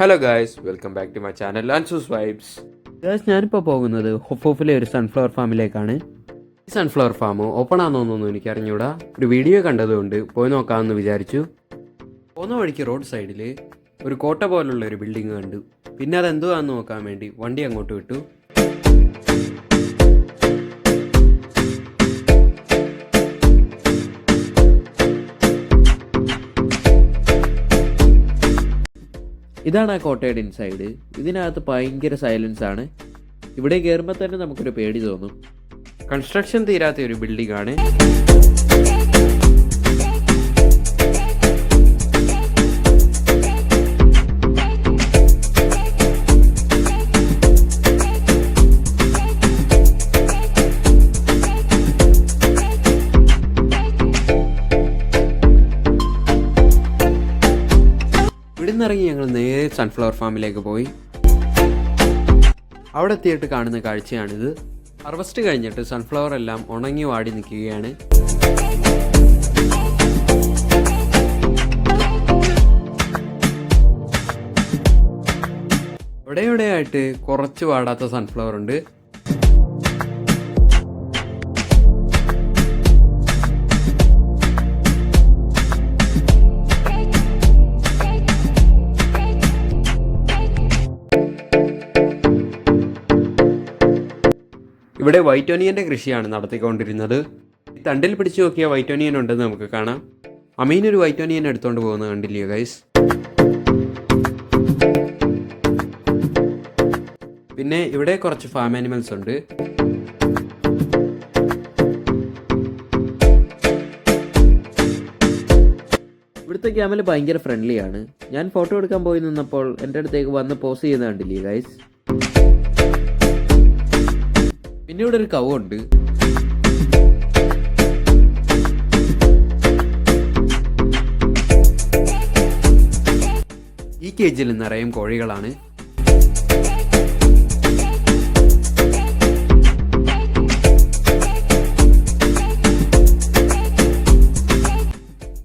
Hello guys welcome back to my channel ആൻസൂസ് vibes guys ഞാനിപ്പോൾ പോകുന്നത് ഹൊഫോഫിലെ ഒരു സൺഫ്ലവർ ഫാമിലേക്കാണ് ഈ സൺഫ്ലവർ ഫാം ഓപ്പൺ ആണെന്നൊന്നും എനിക്ക് അറിഞ്ഞൂടാ ഒരു വീഡിയോ കണ്ടതുകൊണ്ട് പോയി നോക്കാമെന്ന് വിചാരിച്ചു. പോകുന്ന വഴിക്ക് റോഡ് സൈഡിൽ ഒരു കോട്ട പോലുള്ള ഒരു ബിൽഡിംഗ് കണ്ടു. പിന്നെ അതെന്തുവാന്ന് നോക്കാൻ വേണ്ടി വണ്ടി അങ്ങോട്ട് വിട്ടു. ഇതാണ് ആ കോട്ടയുടെ ഇൻസൈഡ് ഇതിനകത്ത് ഭയങ്കര സൈലൻസ് ആണ്. ഇവിടെ കയറുമ്പോൾ തന്നെ നമുക്കൊരു പേടി തോന്നും. കൺസ്ട്രക്ഷൻ തീരാത്ത ഒരു ബിൽഡിംഗ് ആണ്. ഇറങ്ങി ഞങ്ങൾ നേരെ സൺഫ്ലവർ ഫാമിലേക്ക് പോയി. അവിടെ എത്തിയിട്ട് കാണുന്ന കാഴ്ചയാണിത്. ഹാർവസ്റ്റ് കഴിഞ്ഞിട്ട് സൺഫ്ലവർ എല്ലാം ഉണങ്ങി വാടി നിൽക്കുകയാണ്. ഇവിടെ ഇവിടെയായിട്ട് കുറച്ച് വാടാത്ത സൺഫ്ലവർ ഉണ്ട്. ഇവിടെ വൈറ്റോനിയന്റെ കൃഷിയാണ് നടത്തിക്കൊണ്ടിരുന്നത്. തണ്ടിൽ പിടിച്ചു നോക്കിയ വൈറ്റോനിയൻ ഉണ്ടെന്ന് നമുക്ക് കാണാം. അമീൻ ഒരു വൈറ്റോനിയൻ എടുത്തുകൊണ്ട് പോകുന്നത് കണ്ടില്ലയോ ഗൈസ് പിന്നെ ഇവിടെ കുറച്ച് ഫാം ആനിമൽസ് ഉണ്ട്. ഇവിടുത്തെ ക്യാമൽ ഭയങ്കര ഫ്രണ്ട്ലി ആണ്. ഞാൻ ഫോട്ടോ എടുക്കാൻ പോയി നിന്നപ്പോൾ എന്റെ അടുത്തേക്ക് വന്ന് പോസ് ചെയ്യുന്ന കണ്ടില്ലേ ഗൈസ് പിന്നെ ഇവിടെ ഒരു കവുണ്ട്. ഈ കേജിൽ നിറയും കോഴികളാണ്.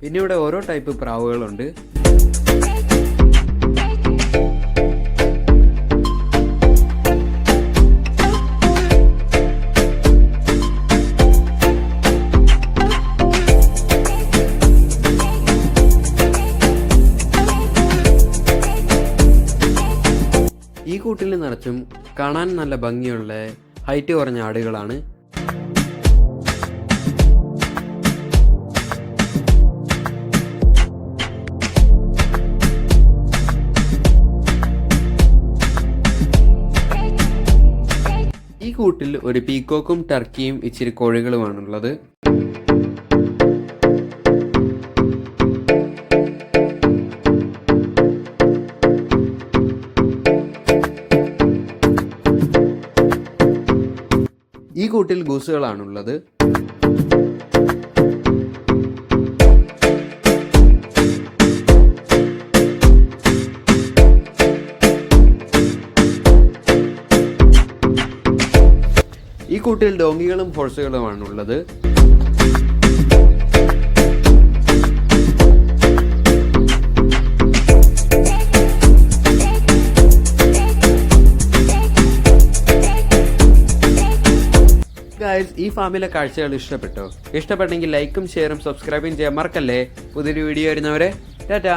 പിന്നെ ഇവിടെ ഓരോ ടൈപ്പ് പ്രാവുകളുണ്ട്. ഈ കൂട്ടിൽ നിറച്ചും കാണാൻ നല്ല ഭംഗിയുള്ള ഹൈറ്റ് കുറഞ്ഞ ആടുകളാണ്. ഈ കൂട്ടിൽ ഒരു പീക്കോക്കും ടർക്കിയും ഇച്ചിരി കോഴികളുമാണുള്ളത്. കൂട്ടിൽ ഗൂസുകളാണുള്ളത്. ഈ കൂട്ടിൽ ഡോങ്കികളും ഹോഴ്സുകളുമാണുള്ളത്. ഗായ്സ് ഈ ഫാമിലെ കാഴ്ചകൾ ഇഷ്ടപ്പെട്ടോ? ഇഷ്ടപ്പെട്ടെങ്കിൽ ലൈക്കും ഷെയറും സബ്സ്ക്രൈബും ചെയ്യാൻ മറക്കല്ലേ? പുതിയൊരു വീഡിയോ വരുന്നവരെ ടാറ്റാ.